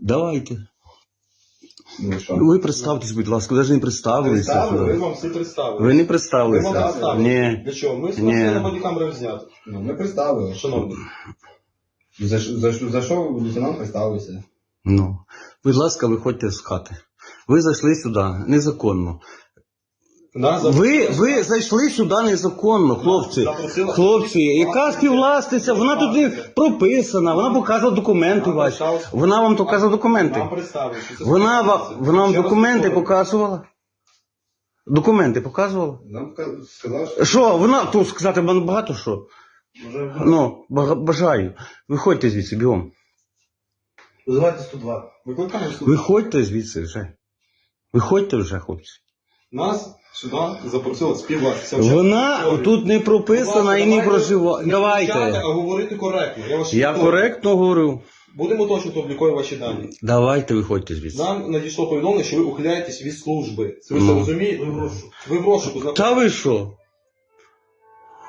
Давайте. Ну що? Ви представтесь, будь ласка, ви навіть не представилися. Представили, ви вам всі представили. Ви не Ви вам представилися. представили. Ні. Для чого? Ми Ні. спросили на бодікамеру зняти. Ну, ми представили. Шановні. За, що- за, що- за що лейтенант представився? Ну. Будь ласка, виходьте з хати. Ви зайшли сюди незаконно. Нас Ви, ви зайшли сюди незаконно, хлопці. Хлопці, яка співвласниця, вона тут прописана, вона показувала документи ваші. Вона вам показала документи. Нам представили. що це Вона, ва- співвласниця. вона вам Ще раз документи повторюю. показувала? Документи показувала? Нам ка- що Що, вона тут сказати вам багато що? Ну, бага- бажаю. Виходьте звідси, бігом. Визивайте 102. Викликаємо 102. Виходьте звідси вже. Виходьте вже, хлопці. Нас сюди запросила співвласниця. Вона тут не прописана і не проживає. Давайте. а говорити коректно. Я, вас Я коректно говорю. Будемо точно обліковувати ваші дані. Давайте виходьте звідси. Нам надійшло повідомлення, що ви ухиляєтесь від служби. Це ви це Ну. розумієте? Ви в розшуку. Ви в розшуку знаходитесь. Та ви що?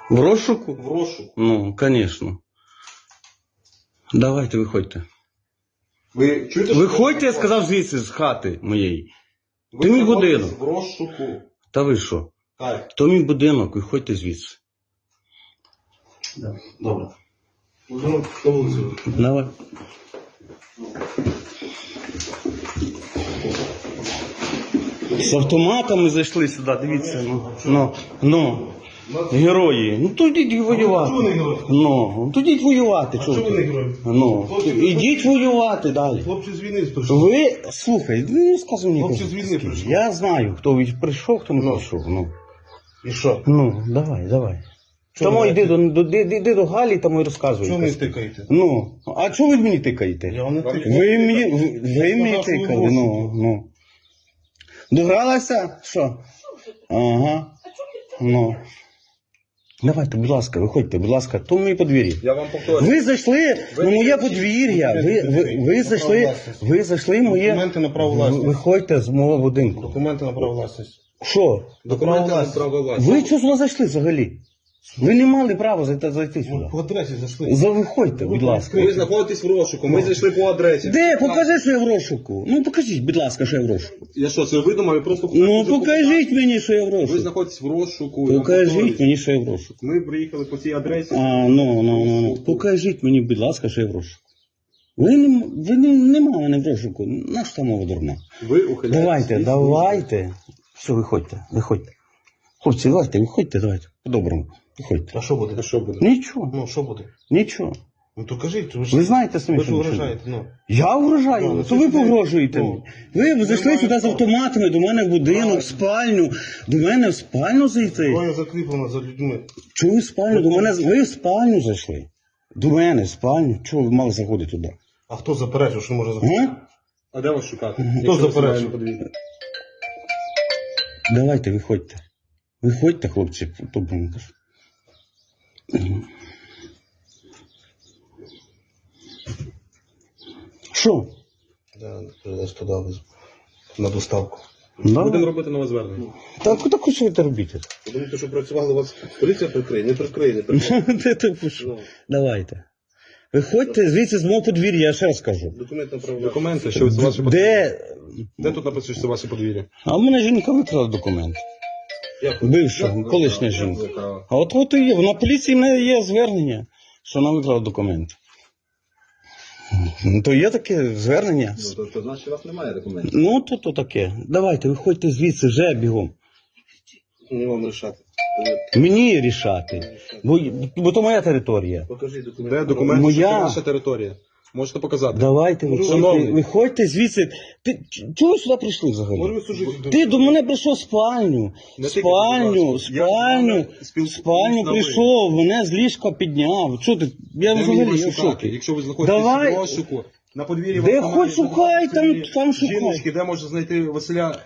В розшуку? В розшуку. Ну, звісно. Давайте виходьте. Ви чуєте, що Виходьте, я сказав звідси з хати моєї. Ви Ти мій знаходитесь будинок. В розшуку. Та ви що? Так. То мій будинок, виходьте звідси. Добре. Будемо на вулицю. Давай. З автоматами зайшли сюди, дивіться. Ну, ну, ну. Герої. Ну то йдіть воювати. чого не герої? Ну, то йдіть воювати. чого чого ви не герої? Ну, ідіть воювати далі. Хлопці з війни прийшли. Ви слухай, ну не сказуй мені. Хлопці з війни прийшли. Я знаю, хто від- прийшов, хто не прийшов. Ну, І що? ну давай, давай. Чому Тому ви йди до, до, йди, йди до Галі, там і розказуй. Чого ви тикаєте? Ну, а чого ви мені тикаєте? Я вам не тикаю. Ви мені, ви, ви мені сказав, що ви тикали, ну, ну. Догралася? Що? Ага. Ну. Давайте, будь ласка, виходьте, будь ласка, то моє подвір'я. Я вам повторюю. Ви зайшли Ви на моє подвір'я. Ви, ви, ви зайшли, власності. ви зайшли в моє. Документи на право власності. Виходьте з мого будинку. Документи на право власності. Що? Документи на право власності. Ви чого сюди зайшли взагалі? Ви не мали права зайти, зайти сюди. По адресі зайшли. За виходьте, будь ласка. Ви знаходитесь в розшуку, ми зайшли по адресі. Де? Покажи, що я в розшуку. Ну покажіть, будь ласка, що я в розшуку. Я що, це видумав? Я просто... Ну покажіть мені, що я в Ви розшуку. знаходитесь в розшуку. я Покажіть повторюю. мені, що я в розшуку. Ми приїхали по цій адресі. А, ну, ну, ну, ну. Покажіть мені, будь ласка, що я в розшуку. Ви не, ви не, нема мене в розшуку. Наш мова дурна. Ви ухиляєтесь Давайте, від давайте. Все, виходьте, виходьте. Хлопці, давайте, виходьте, давайте. По-доброму. Виходьте. А що буде? А що буде? Нічого, Ну, що буде? нічого. Ну, то кажіть, ви ж, Ви знаєте самі, ви ж що ви вражаєте, ну. Я вражаю, Ну, то ви ж не- погрожуєте ну, мені. Ви зайшли сюди з автоматами, до мене в будинок, в спальню. До мене в спальню зайти. Зброя закріплена за людьми. Чого ви в спальню? До мене ви в спальню зайшли. До мене в спальню. Чого ви мали заходити туди? А хто заперечив, що може заходити? А? А де вас шукати? Хто заперечив? Давайте, виходьте. Виходьте, хлопці, по-доброму кажу. Що? Да, передасть туди на доставку. Да? Будемо робити нове звернення. Так, так що ви це робите? Думаєте, що працювали у вас поліція прикриє? Не прикриє, не прикриє. Де ти пишу? Ну, Давайте. Виходьте звідси з мого подвір'я, я ще раз кажу. Документи на право Документи, що це ваші Де? Де тут написано, що це ваші подвір'я? А в мене жінка викрала документ. Бивша, колишня жінка. А от от і є. На поліції в мене є звернення, що вона викрала документ. Ну, То є таке звернення. Ну, то, то значить у вас немає документів. Ну, то то таке. Давайте, виходьте звідси вже бігом. Не вам рішати. Мені рішати. Бо, бо то моя територія. Покажіть документи. Де документи, Моя. це ваша територія? Можете показати. Давайте, Ну, виходьте, шановний. виходьте звідси. Ти ч- чого ви сюди прийшли взагалі? Може ви? Ти до мене прийшов в спальню. Не В тикайте, спальню, в ласка. Я спальню, з вами спальню на прийшов, мене з ліжка підняв. Що ти? Я Де мені взагалі вас я в шукати? Якщо ви знаходитесь Давай. в розшуку, на подвір'ї Де хоч шукай, там- жодної там шукай. Жіночки, де можна знайти Василя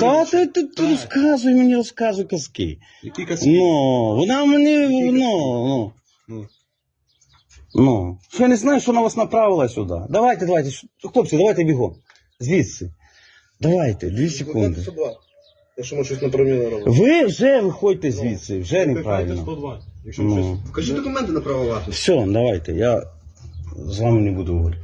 Та ти, ти, ти розказуй мені, розказуй казки. Які казки? Ну, вона мені, ну, ну. Ну. Ну, що я не знаю, що на вас направила сюди. Давайте, давайте, хлопці, давайте бігом. Звідси. Давайте, дві секунди. Якщо ми щось неправильно робимо. Ви вже виходьте звідси, вже неправильно. 102. Якщо ми щось Ну. Вкажіть документи на право власності. Все, давайте, я з вами не буду говорити.